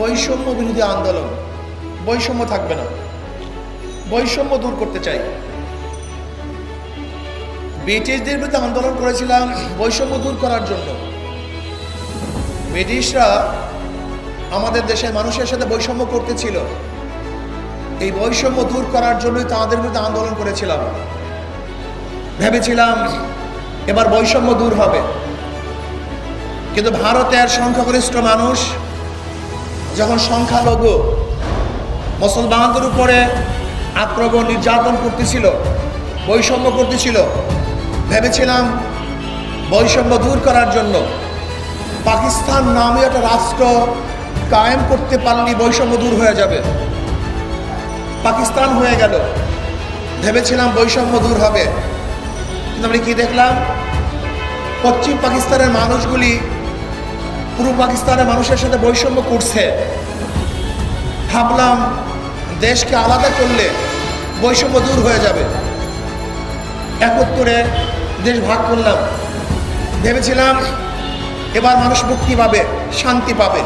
বৈষম্য বিরোধী আন্দোলন। বৈষম্য থাকবে না। বৈষম্য দূর করতে চাই। ব্রিটিশদের বিরুদ্ধে আন্দোলন করেছিলাম বৈষম্য দূর করার জন্য। ব্রিটিশরা আমাদের দেশের মানুষের সাথে বৈষম্য করতেছিল। এই বৈষম্য দূর করার জন্যই তাদের বিরুদ্ধে আন্দোলন করেছিলাম। ভেবেছিলাম এবার বৈষম্য দূর হবে। কিন্তু ভারতের সংখ্যাগরিষ্ঠ মানুষ যখন সংখ্যালঘু মুসলমানদের উপরে আক্রমণ, নির্যাতন করতেছিল, বৈষম্য করতেছিল, ভেবেছিলাম বৈষম্য দূর করার জন্য পাকিস্তান নামে একটা রাষ্ট্র কায়েম করতে পারলে বৈষম্য দূর হয়ে যাবে। পাকিস্তান হয়ে গেল। ভেবেছিলাম বৈষম্য দূর হবে। কিন্তু আমরা কি দেখলাম? পশ্চিম পাকিস্তানের মানুষগুলি পূর্ব পাকিস্তানের মানুষের সাথে বৈষম্য করছে। ভাবলাম দেশকে আলাদা করলে বৈষম্য দূর হয়ে যাবে। একত্তরে দেশ ভাগ করলাম। ভেবেছিলাম এবার মানুষ মুক্তি পাবে, শান্তি পাবে,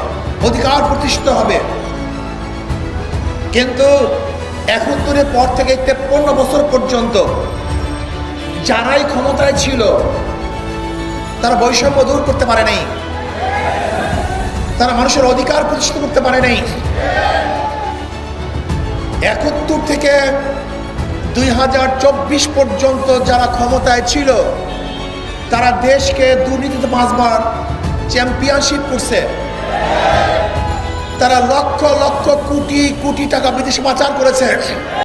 অধিকার প্রতিষ্ঠিত হবে। কিন্তু একত্তরের পর থেকে তেপ্পন্ন বছর পর্যন্ত যারাই ক্ষমতায় ছিল, তারা বৈষম্য দূর করতে পারে নাই তারা মানুষের অধিকার প্রতিষ্ঠিত করতে পারে নাই। একাত্তর থেকে দুই হাজার চব্বিশ পর্যন্ত যারা ক্ষমতায় ছিল, তারা দেশকে দুর্নীতিতে পাঁচবার চ্যাম্পিয়নশিপ করছে। তারা লক্ষ লক্ষ কোটি কোটি টাকা বিদেশে পাচার করেছে।